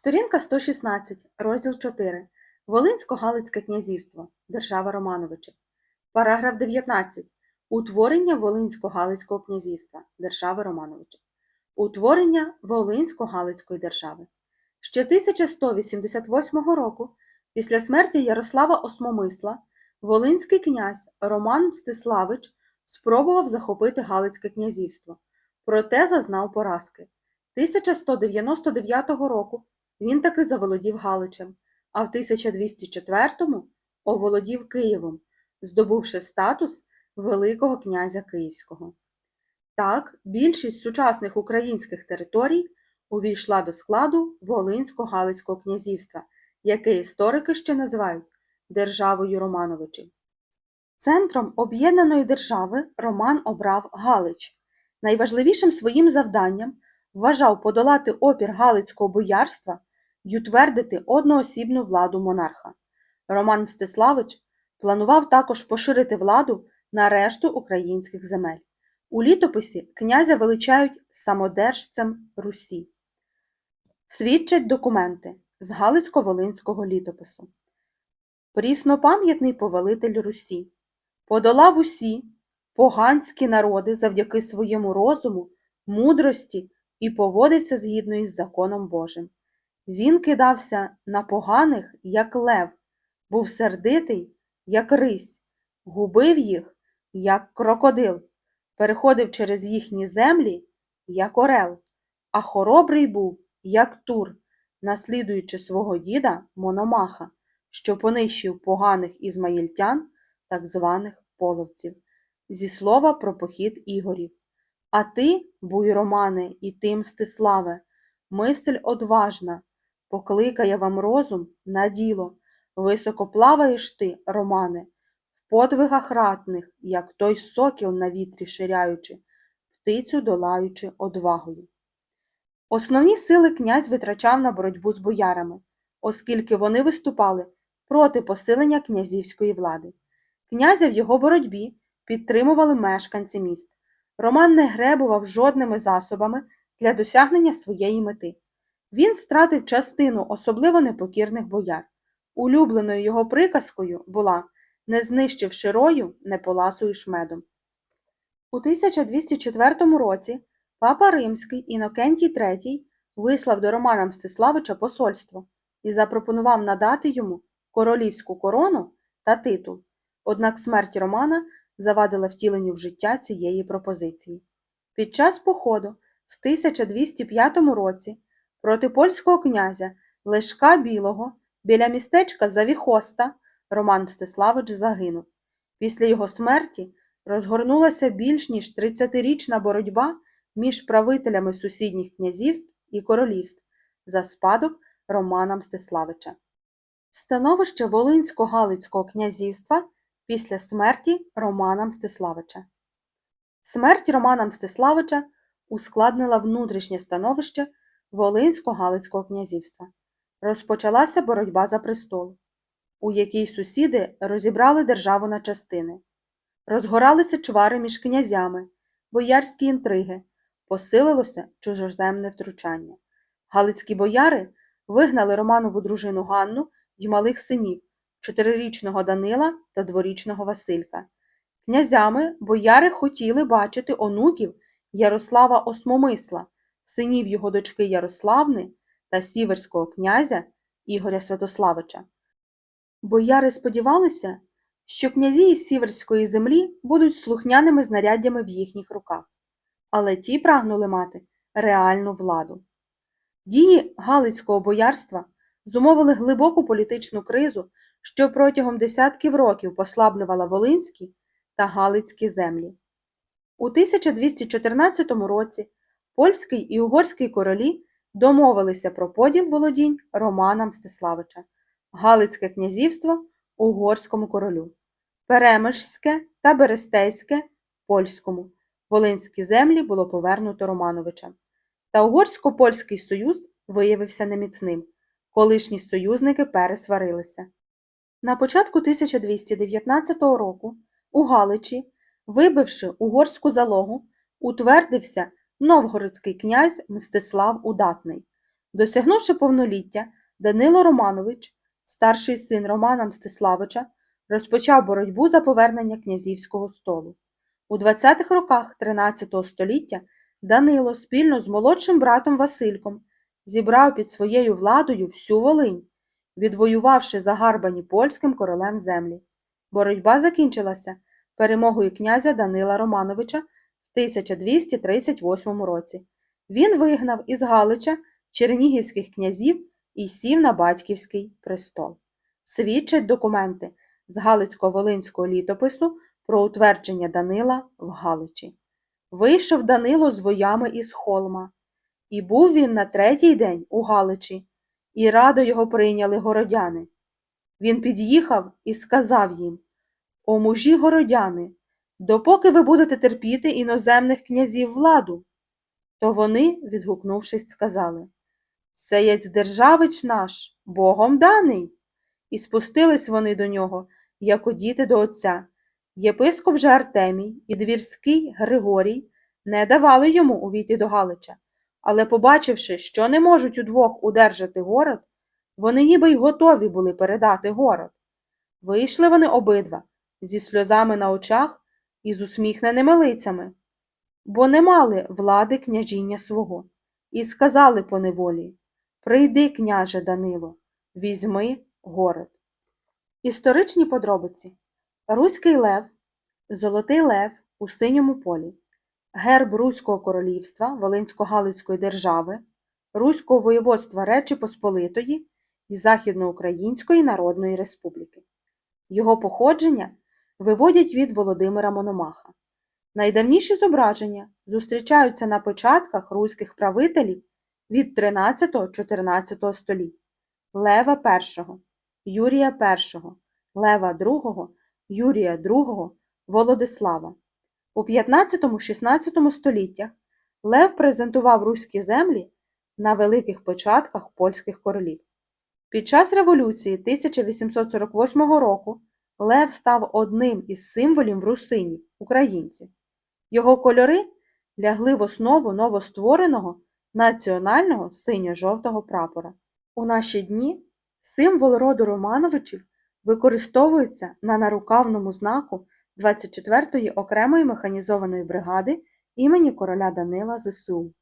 Сторінка 116, розділ 4. Волинсько-Галицьке князівство. Держава Романовичів. Параграф 19. Утворення Волинсько-Галицького князівства. Держави Романовичів. Утворення Волинсько-Галицької держави. Ще 1188 року, після смерті Ярослава Осмомисла, Волинський князь Роман Мстиславич спробував захопити Галицьке князівство, проте зазнав поразки. 1199 року він таки заволодів Галичем, а в 1204-му оволодів Києвом, здобувши статус Великого князя Київського. Так, більшість сучасних українських територій увійшла до складу Волинсько-Галицького князівства, яке історики ще називають державою Романовичів. Центром об'єднаної держави Роман обрав Галич. Найважливішим своїм завданням вважав подолати опір Галицького боярства й утвердити одноосібну владу монарха. Роман Мстиславич планував також поширити владу на решту українських земель. У літописі князя величають самодержцем Русі. Свідчать документи з Галицько-Волинського літопису. Пріснопам'ятний повелитель Русі подолав усі поганські народи завдяки своєму розуму, мудрості і поводився згідно із законом Божим. Він кидався на поганих, як лев, був сердитий, як рись, губив їх, як крокодил, переходив через їхні землі, як орел, а хоробрий був, як тур, наслідуючи свого діда Мономаха, що понищив поганих ізмаїльтян, так званих половців, зі слова про похід Ігорів. А ти, буй Романе, і ти, Мстиславе, мисль одважна, покликає вам розум на діло, високо плаваєш ти, Романе, в подвигах ратних, як той сокіл на вітрі ширяючи, птицю долаючи одвагою. Основні сили князь витрачав на боротьбу з боярами, оскільки вони виступали проти посилення князівської влади. Князя в його боротьбі підтримували мешканці міст. Роман не гребував жодними засобами для досягнення своєї мети. Він стратив частину особливо непокірних бояр. Улюбленою його приказкою була не знищивши рою, не поласуєш медом. У 1204 році папа Римський Інокентій III вислав до Романа Мстиславича посольство і запропонував надати йому королівську корону та титул. Однак смерть Романа завадила втіленню в життя цієї пропозиції. Під час походу в 1205 році проти польського князя Лешка Білого біля містечка Завіхоста Роман Мстиславич загинув. Після його смерті розгорнулася більш ніж 30-річна боротьба між правителями сусідніх князівств і королівств за спадок Романа Мстиславича. Становище Волинсько-Галицького князівства після смерті Романа Мстиславича. Смерть Романа Мстиславича ускладнила внутрішнє становище Волинсько-Галицького князівства. Розпочалася боротьба за престол, у якій сусіди розібрали державу на частини. Розгоралися чвари між князями, боярські інтриги, посилилося чужоземне втручання. Галицькі бояри вигнали Романову дружину Ганну й малих синів чотирирічного Данила та дворічного Василька. Князями бояри хотіли бачити онуків Ярослава Осмомисла, синів його дочки Ярославни та сіверського князя Ігоря Святославича. Бояри сподівалися, що князі із сіверської землі будуть слухняними знаряддями в їхніх руках, але ті прагнули мати реальну владу. Дії Галицького боярства зумовили глибоку політичну кризу, що протягом десятків років послаблювала Волинські та Галицькі землі. У 1214 році польський і угорський королі домовилися про поділ володінь Романа Мстиславича, Галицьке князівство угорському королю, Перемишське та Берестейське польському. Волинські землі було повернуто Романовичам. Та угорсько-польський союз виявився неміцним. Колишні союзники пересварилися. На початку 1219 року у Галичі, вибивши угорську залогу, утвердився новгородський князь Мстислав Удатний. Досягнувши повноліття, Данило Романович, старший син Романа Мстиславича, розпочав боротьбу за повернення князівського столу. У 20-х роках 13 століття Данило спільно з молодшим братом Васильком зібрав під своєю владою всю Волинь, відвоювавши загарбані польським королем землі. Боротьба закінчилася перемогою князя Данила Романовича 1238 році. Він вигнав із Галича чернігівських князів і сів на батьківський престол. Свідчать документи з Галицько-Волинського літопису про утвердження Данила в Галичі. Вийшов Данило з воями із холма, і був він на третій день у Галичі, і радо його прийняли городяни. Він під'їхав і сказав їм: О мужі городяни, допоки ви будете терпіти іноземних князів владу. То вони, відгукнувшись, сказали Сеєць державич наш, Богом даний. І спустились вони до нього, як діти до отця. Єпископ же Артемій і двірський Григорій не давали йому увійти до Галича, але, побачивши, що не можуть удвох удержати город, вони ніби й готові були передати город. Вийшли вони обидва зі сльозами на очах і з усміхненими лицями, бо не мали влади княжіння свого, і сказали поневолі Прийди, княже Данило, візьми город. Історичні подробиці Руський лев, Золотий лев у синьому полі, герб Руського королівства Волинсько-Галицької держави, Руського воєводства Речі Посполитої і Західноукраїнської Народної Республіки. Його походження виводять від Володимира Мономаха. Найдавніші зображення зустрічаються на початках руських правителів від 13-14 століть Лева І, Юрія І, Лева II, Юрія II, Володислава. У 15-16 століттях Лев презентував руські землі на великих початках польських королів. Під час революції 1848 року Лев став одним із символів русинів, українців. Його кольори лягли в основу новоствореного національного синьо-жовтого прапора. У наші дні символ роду Романовичів використовується на нарукавному знаку 24-ї окремої механізованої бригади імені короля Данила ЗСУ.